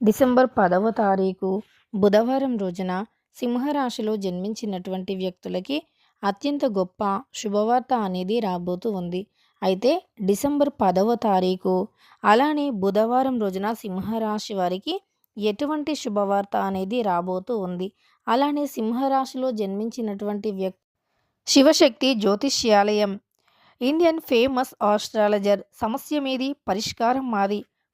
December పదవ తారీఖు బుధవారం రోజున సింహరాశిలో జన్మించినటువంటి వ్యక్తులకి అత్యంత గొప్ప శుభవార్త అనేది రాబోతూ ఉంది. అయితే డిసెంబర్ పదవ తారీఖు అలానే బుధవారం రోజున సింహరాశి వారికి ఎటువంటి శుభవార్త అనేది రాబోతూ ఉంది. అలానే సింహరాశిలో జన్మించినటువంటి వ్యక్తి శివశక్తి జ్యోతిష్యాలయం ఇండియన్ ఫేమస్ ఆస్ట్రాలజర్ సమస్య మీది పరిష్కారం మాది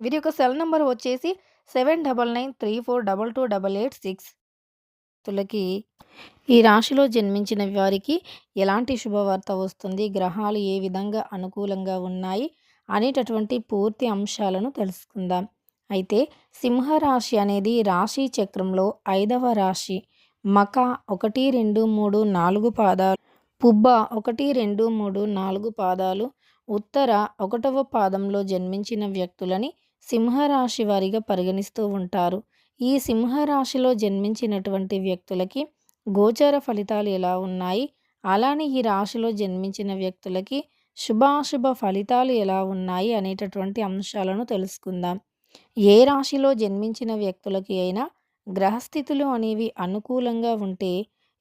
వీరి యొక్క సెల్ నెంబర్ వచ్చేసి seven double nine three four double two double eight six. తులకి ఈ రాశిలో జన్మించిన వారికి ఎలాంటి శుభవార్త వస్తుంది? గ్రహాలు ఏ విధంగా అనుకూలంగా ఉన్నాయి? అనేటటువంటి పూర్తి అంశాలను తెలుసుకుందాం. అయితే సింహరాశి అనేది రాశి చక్రంలో ఐదవ రాశి. మక ఒకటి రెండు మూడు నాలుగు పాదాలు. పుబ్బ ఒకటి రెండు మూడు నాలుగు పాదాలు. ఉత్తర ఒకటవ పాదంలో జన్మించిన వ్యక్తులని సింహరాశి వారిగా పరిగణిస్తూ ఉంటారు. ఈ సింహరాశిలో జన్మించినటువంటి వ్యక్తులకి గోచర ఫలితాలు ఎలా ఉన్నాయి? అలానే ఈ రాశిలో జన్మించిన వ్యక్తులకి శుభాశుభ ఫలితాలు ఎలా ఉన్నాయి అనేటటువంటి అంశాలను తెలుసుకుందాం. ఏ రాశిలో జన్మించిన వ్యక్తులకి అయినా గ్రహస్థితులు అనేవి అనుకూలంగా ఉంటే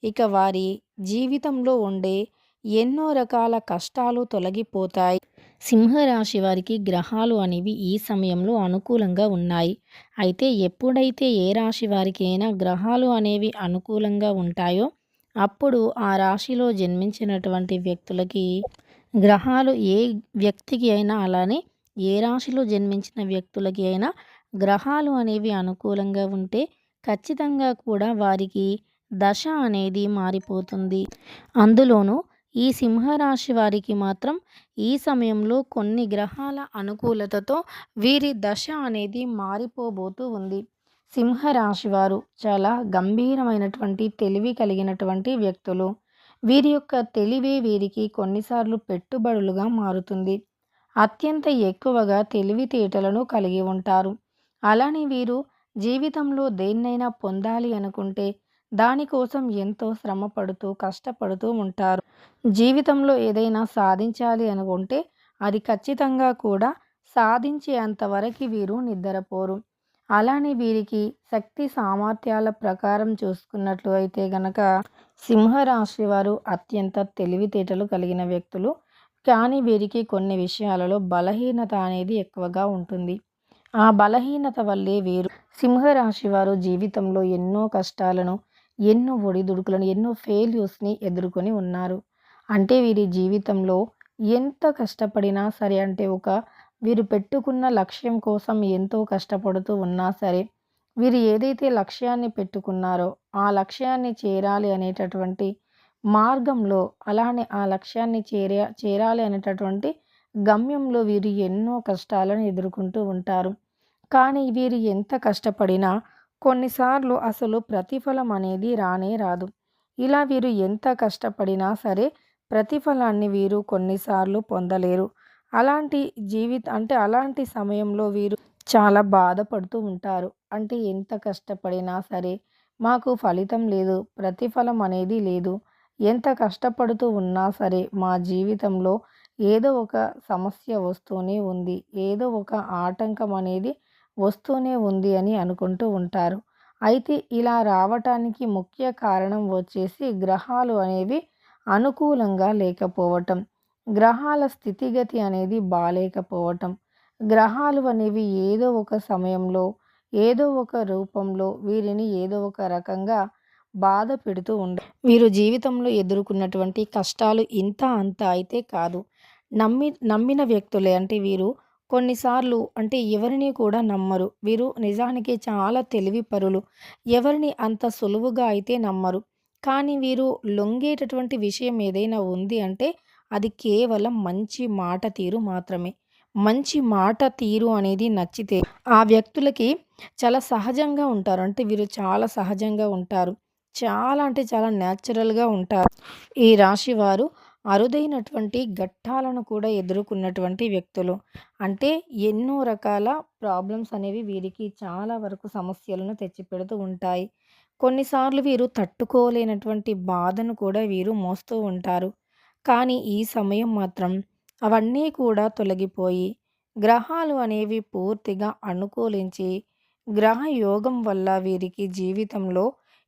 ఇక వారి జీవితంలో ఉండే ఎన్నో రకాల కష్టాలు తొలగిపోతాయి. సింహరాశి వారికి గ్రహాలు అనేవి ఈ సమయంలో అనుకూలంగా ఉన్నాయి. అయితే ఎప్పుడైతే ఏ రాశి వారికి అయినా గ్రహాలు అనేవి అనుకూలంగా ఉంటాయో అప్పుడు ఆ రాశిలో జన్మించినటువంటి వ్యక్తులకి గ్రహాలు ఏ వ్యక్తికి అయినా అలానే ఏ రాశిలో జన్మించిన వ్యక్తులకి అయినా గ్రహాలు అనేవి అనుకూలంగా ఉంటే ఖచ్చితంగా కూడా వారికి దశ అనేది మారిపోతుంది. అందులోనూ ఈ సింహరాశి వారికి మాత్రం ఈ సమయంలో కొన్ని గ్రహాల అనుకూలతతో వీరి దశ అనేది మారిపోబోతూ ఉంది. సింహరాశి వారు చాలా గంభీరమైనటువంటి తెలివి కలిగినటువంటి వ్యక్తులు. వీరి యొక్క తెలివే వీరికి కొన్నిసార్లు పెట్టుబడులుగా మారుతుంది. అత్యంత ఎక్కువగా తెలివితేటలను కలిగి ఉంటారు. అలానే వీరు జీవితంలో దేన్నైనా పొందాలి అనుకుంటే దానికోసం ఎంతో శ్రమ పడుతూ కష్టపడుతూ ఉంటారు. జీవితంలో ఏదైనా సాధించాలి అనుకుంటే అది ఖచ్చితంగా కూడా సాధించే అంతవరకు వీరు నిద్రపోరు. అలానే వీరికి శక్తి సామర్థ్యాల ప్రకారం చూసుకున్నట్లు అయితే గనక సింహరాశి వారు అత్యంత తెలివితేటలు కలిగిన వ్యక్తులు. కానీ వీరికి కొన్ని విషయాలలో బలహీనత అనేది ఎక్కువగా ఉంటుంది. ఆ బలహీనత వల్లే వీరు సింహరాశి వారు జీవితంలో ఎన్నో కష్టాలను ఎన్నో ఒడిదుడుకులను ఎన్నో ఫెయిల్యూర్స్ని ఎదుర్కొని ఉన్నారు. అంటే వీరి జీవితంలో ఎంత కష్టపడినా సరే అంటే ఒక వీరు పెట్టుకున్న లక్ష్యం కోసం ఎంతో కష్టపడుతూ ఉన్నా సరే వీరు ఏదైతే లక్ష్యాన్ని పెట్టుకున్నారో ఆ లక్ష్యాన్ని చేరాలి అనేటటువంటి మార్గంలో అలానే ఆ లక్ష్యాన్ని చేరే చేరాలి అనేటటువంటి గమ్యంలో వీరు ఎన్నో కష్టాలను ఎదుర్కొంటూ ఉంటారు. కానీ వీరు ఎంత కష్టపడినా కొన్నిసార్లు అసలు ప్రతిఫలం అనేది రానే రాదు. ఇలా వీరు ఎంత కష్టపడినా సరే ప్రతిఫలాన్ని వీరు కొన్నిసార్లు పొందలేరు. అలాంటి జీవిత అంటే అలాంటి సమయంలో వీరు చాలా బాధపడుతూ ఉంటారు. అంటే ఎంత కష్టపడినా సరే మాకు ఫలితం లేదు ప్రతిఫలం అనేది లేదు. ఎంత కష్టపడుతూ ఉన్నా సరే మా జీవితంలో ఏదో ఒక సమస్య వస్తూనే ఉంది. ఏదో ఒక ఆటంకం అనేది వస్తూనే ఉంది అని అనుకుంటూ ఉంటారు. అయితే ఇలా రావటానికి ముఖ్య కారణం వచ్చేసి గ్రహాలు అనేవి అనుకూలంగా లేకపోవటం. గ్రహాల స్థితిగతి అనేది బాలేకపోవటం. గ్రహాలు అనేవి ఏదో ఒక సమయంలో ఏదో ఒక రూపంలో వీరిని ఏదో ఒక రకంగా బాధ పెడుతూ ఉండ వీరు జీవితంలో ఎదుర్కొన్నటువంటి కష్టాలు ఇంత అంత అయితే కాదు. నమ్మి నమ్మిన వ్యక్తులే అంటే వీరు కొన్నిసార్లు అంటే ఎవరిని కూడా నమ్మరు. వీరు నిజానికి చాలా తెలివి పరులు ఎవరిని అంత సులువుగా అయితే నమ్మరు. కానీ వీరు లొంగేటటువంటి విషయం ఏదైనా ఉంది అంటే అది కేవలం మంచి మాట తీరు మాత్రమే. మంచి మాట తీరు అనేది నచ్చితే ఆ వ్యక్తులకి చాలా సహజంగా ఉంటారు. అంటే వీరు చాలా సహజంగా ఉంటారు. చాలా అంటే చాలా న్యాచురల్గా ఉంటారు. ఈ రాశి వారు అరుదైనటువంటి ఘట్టాలను కూడా ఎదుర్కొన్నటువంటి వ్యక్తులు. అంటే ఎన్నో రకాల ప్రాబ్లమ్స్ అనేవి వీరికి చాలా వరకు సమస్యలను తెచ్చిపెడుతూ ఉంటాయి. కొన్నిసార్లు వీరు తట్టుకోలేనటువంటి బాధను కూడా వీరు మోస్తూ ఉంటారు. కానీ ఈ సమయం మాత్రం అవన్నీ కూడా తొలగిపోయి గ్రహాలు అనేవి పూర్తిగా అనుకూలించి గ్రహ యోగం వల్ల వీరికి జీవితంలో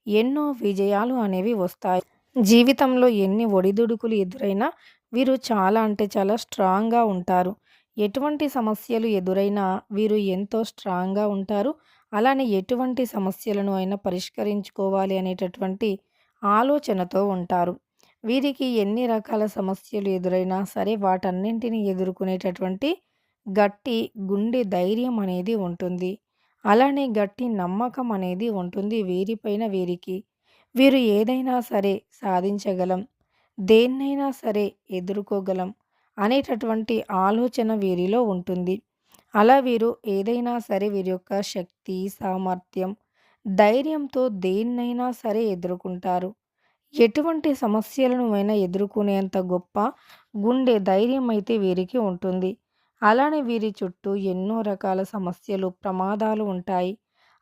ఎన్నో విజయాలు అనేవి వస్తాయి. జీవితంలో ఎన్ని ఒడిదుడుకులు ఎదురైనా వీరు చాలా అంటే చాలా స్ట్రాంగ్గా ఉంటారు. ఎటువంటి సమస్యలు ఎదురైనా వీరు ఎంతో స్ట్రాంగ్గా ఉంటారు. అలానే ఎటువంటి సమస్యలను అయినా పరిష్కరించుకోవాలి అనేటటువంటి ఆలోచనతో ఉంటారు. వీరికి ఎన్ని రకాల సమస్యలు ఎదురైనా సరే వాటన్నింటిని ఎదుర్కొనేటటువంటి గట్టి గుండె ధైర్యం అనేది ఉంటుంది. అలానే గట్టి నమ్మకం అనేది ఉంటుంది వీరిపైన వీరికి. వీరు ఏదైనా సరే సాధించగలం దేన్నైనా సరే ఎదుర్కోగలం అనేటటువంటి ఆలోచన వీరిలో ఉంటుంది. అలా వీరు ఏదైనా సరే వీరి యొక్క శక్తి సామర్థ్యం ధైర్యంతో దేన్నైనా సరే ఎదుర్కొంటారు. ఎటువంటి సమస్యలను అయినా ఎదుర్కొనేంత గొప్ప గుండె ధైర్యం అయితే వీరికి ఉంటుంది. అలానే వీరి చుట్టూ ఎన్నో రకాల సమస్యలు ప్రమాదాలు ఉంటాయి.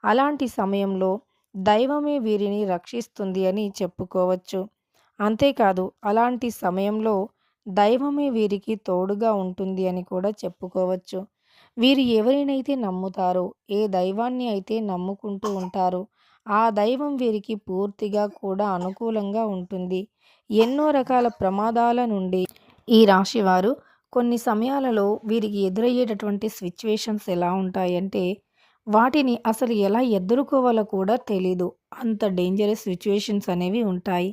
అలాంటి సమయంలో దైవమే వీరిని రక్షిస్తుంది అని చెప్పుకోవచ్చు. అంతేకాదు అలాంటి సమయంలో దైవమే వీరికి తోడుగా ఉంటుంది అని కూడా చెప్పుకోవచ్చు. వీరు ఎవరినైతే నమ్ముతారో ఏ దైవాన్ని అయితే నమ్ముకుంటూ ఉంటారో ఆ దైవం వీరికి పూర్తిగా కూడా అనుకూలంగా ఉంటుంది. ఎన్నో రకాల ప్రమాదాల నుండి ఈ రాశివారు కొన్ని సమయాలలో వీరికి ఎదురయ్యేటటువంటి సిచ్యువేషన్స్ ఎలా ఉంటాయంటే వాటిని అసలు ఎలా ఎదుర్కోవాలో కూడా తెలీదు. అంత డేంజరస్ సిచ్యువేషన్స్ అనేవి ఉంటాయి.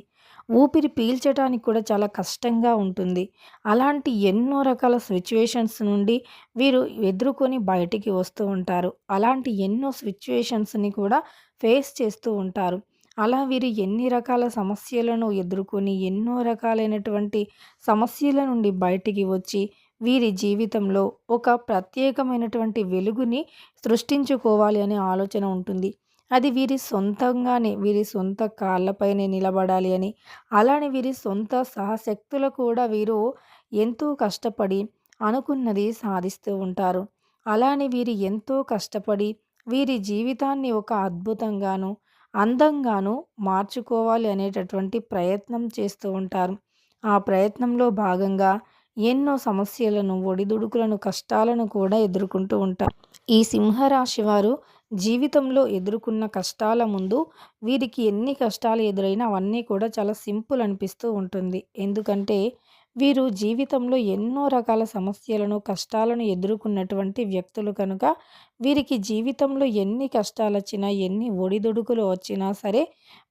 ఊపిరి పీల్చడానికి కూడా చాలా కష్టంగా ఉంటుంది. అలాంటి ఎన్నో రకాల సిచ్యువేషన్స్ నుండి వీరు ఎదుర్కొని బయటికి వస్తూ ఉంటారు. అలాంటి ఎన్నో సిచ్యువేషన్స్ని కూడా ఫేస్ చేస్తూ ఉంటారు. అలా వీరు ఎన్ని రకాల సమస్యలను ఎదుర్కొని ఎన్నో రకాలైనటువంటి సమస్యల నుండి బయటికి వచ్చి వీరి జీవితంలో ఒక ప్రత్యేకమైనటువంటి వెలుగుని సృష్టించుకోవాలి అనే ఆలోచన ఉంటుంది. అది వీరి సొంతంగానే వీరి సొంత కాళ్ళపైనే నిలబడాలి అని. అలానే వీరి సొంత సహశక్తులు కూడా వీరు ఎంతో కష్టపడి అనుకున్నది సాధిస్తూ ఉంటారు. అలానే వీరు ఎంతో కష్టపడి వీరి జీవితాన్ని ఒక అద్భుతంగాను అందంగాను మార్చుకోవాలి అనేటటువంటి ప్రయత్నం చేస్తూ ఉంటారు. ఆ ప్రయత్నంలో భాగంగా ఎన్నో సమస్యలను ఒడిదుడుకులను కష్టాలను కూడా ఎదుర్కొంటూ ఉంటారు. ఈ సింహరాశి వారు జీవితంలో ఎదుర్కొన్న కష్టాల ముందు వీరికి ఎన్ని కష్టాలు ఎదురైనా అవన్నీ కూడా చాలా సింపుల్ అనిపిస్తూ ఉంటుంది. ఎందుకంటే వీరు జీవితంలో ఎన్నో రకాల సమస్యలను కష్టాలను ఎదుర్కొన్నటువంటి వ్యక్తులు కనుక వీరికి జీవితంలో ఎన్ని కష్టాలు వచ్చినా ఎన్ని ఒడిదుడుకులు వచ్చినా సరే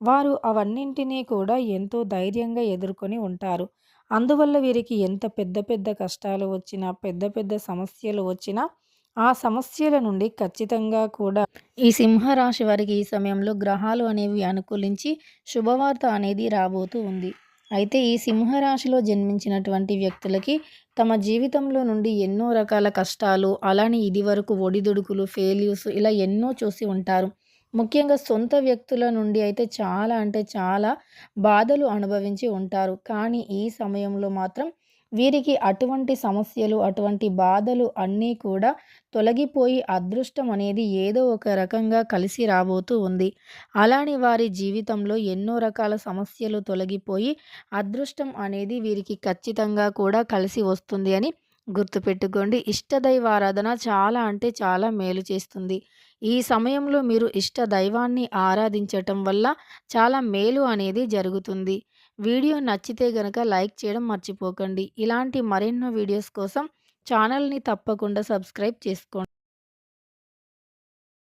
వారు అవన్నింటినీ కూడా ఎంతో ధైర్యంగా ఎదుర్కొని ఉంటారు. అందువల్ల వీరికి ఎంత పెద్ద పెద్ద కష్టాలు వచ్చినా పెద్ద పెద్ద సమస్యలు వచ్చినా ఆ సమస్యల నుండి ఖచ్చితంగా కూడా ఈ సింహరాశి వారికి ఈ సమయంలో గ్రహాలు అనేవి అనుకూలించి శుభవార్త అనేది రాబోతూ ఉంది. అయితే ఈ సింహరాశిలో జన్మించినటువంటి వ్యక్తులకి తమ జీవితంలో నుండి ఎన్నో రకాల కష్టాలు అలానే ఇది వరకు ఒడిదుడుకులు ఫెయిల్యూస్ ఇలా ఎన్నో చూసి ఉంటారు. ముఖ్యంగా సొంత వ్యక్తుల నుండి అయితే చాలా అంటే చాలా బాధలు అనుభవించి ఉంటారు. కానీ ఈ సమయంలో మాత్రం వీరికి అటువంటి సమస్యలు అటువంటి బాధలు అన్నీ కూడా తొలగిపోయి అదృష్టం అనేది ఏదో ఒక రకంగా కలిసి రాబోతూ ఉంది. అలానే వారి జీవితంలో ఎన్నో రకాల సమస్యలు తొలగిపోయి అదృష్టం అనేది వీరికి ఖచ్చితంగా కూడా కలిసి వస్తుంది అని గుర్తుపెట్టుకోండి. ఇష్టదైవారాధన చాలా అంటే చాలా మేలు చేస్తుంది. ఈ సమయంలో మీరు ఇష్ట దైవాన్ని ఆరాధించటం వల్ల చాలా మేలు అనేది జరుగుతుంది. వీడియో నచ్చితే గనక లైక్ చేయడం మర్చిపోకండి. ఇలాంటి మరెన్నో వీడియోస్ కోసం ఛానల్ని తప్పకుండా సబ్స్క్రైబ్ చేసుకోండి.